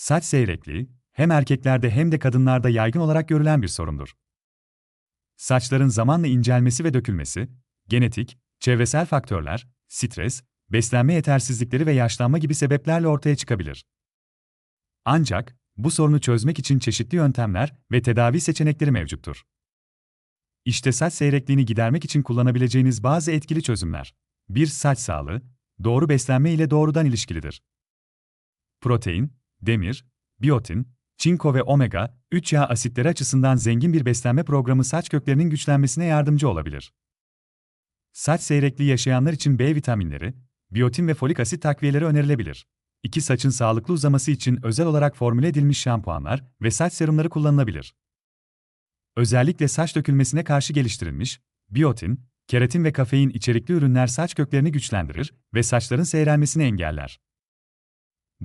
Saç seyrekliği, hem erkeklerde hem de kadınlarda yaygın olarak görülen bir sorundur. Saçların zamanla incelmesi ve dökülmesi, genetik, çevresel faktörler, stres, beslenme yetersizlikleri ve yaşlanma gibi sebeplerle ortaya çıkabilir. Ancak, bu sorunu çözmek için çeşitli yöntemler ve tedavi seçenekleri mevcuttur. İşte saç seyrekliğini gidermek için kullanabileceğiniz bazı etkili çözümler. 1. Saç sağlığı, doğru beslenme ile doğrudan ilişkilidir. Protein, demir, biyotin, çinko ve omega 3 yağ asitleri açısından zengin bir beslenme programı saç köklerinin güçlenmesine yardımcı olabilir. Saç seyrekliği yaşayanlar için B vitaminleri, biyotin ve folik asit takviyeleri önerilebilir. 2. Saçın sağlıklı uzaması için özel olarak formüle edilmiş şampuanlar ve saç serumları kullanılabilir. Özellikle saç dökülmesine karşı geliştirilmiş, biyotin, keratin ve kafein içerikli ürünler saç köklerini güçlendirir ve saçların seyrelmesini engeller.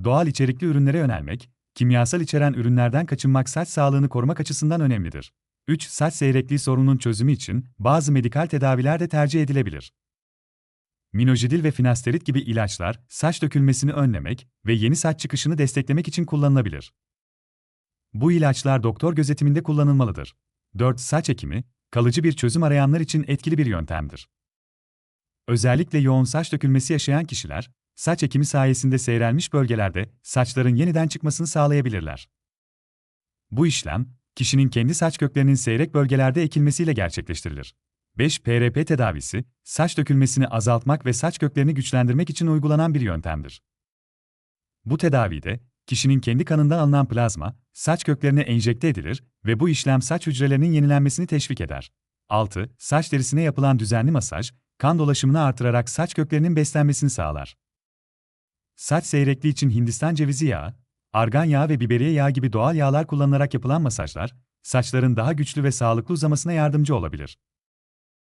Doğal içerikli ürünlere yönelmek, kimyasal içeren ürünlerden kaçınmak saç sağlığını korumak açısından önemlidir. 3. Saç seyrekliği sorununun çözümü için bazı medikal tedaviler de tercih edilebilir. Minojidil ve finasterit gibi ilaçlar, saç dökülmesini önlemek ve yeni saç çıkışını desteklemek için kullanılabilir. Bu ilaçlar doktor gözetiminde kullanılmalıdır. 4. Saç ekimi, kalıcı bir çözüm arayanlar için etkili bir yöntemdir. Özellikle yoğun saç dökülmesi yaşayan kişiler, saç ekimi sayesinde seyrelmiş bölgelerde saçların yeniden çıkmasını sağlayabilirler. Bu işlem, kişinin kendi saç köklerinin seyrek bölgelerde ekilmesiyle gerçekleştirilir. 5. PRP tedavisi, saç dökülmesini azaltmak ve saç köklerini güçlendirmek için uygulanan bir yöntemdir. Bu tedavide, kişinin kendi kanından alınan plazma, saç köklerine enjekte edilir ve bu işlem saç hücrelerinin yenilenmesini teşvik eder. 6. Saç derisine yapılan düzenli masaj, kan dolaşımını artırarak saç köklerinin beslenmesini sağlar. Saç seyrekliği için Hindistan cevizi yağı, argan yağı ve biberiye yağı gibi doğal yağlar kullanılarak yapılan masajlar, saçların daha güçlü ve sağlıklı uzamasına yardımcı olabilir.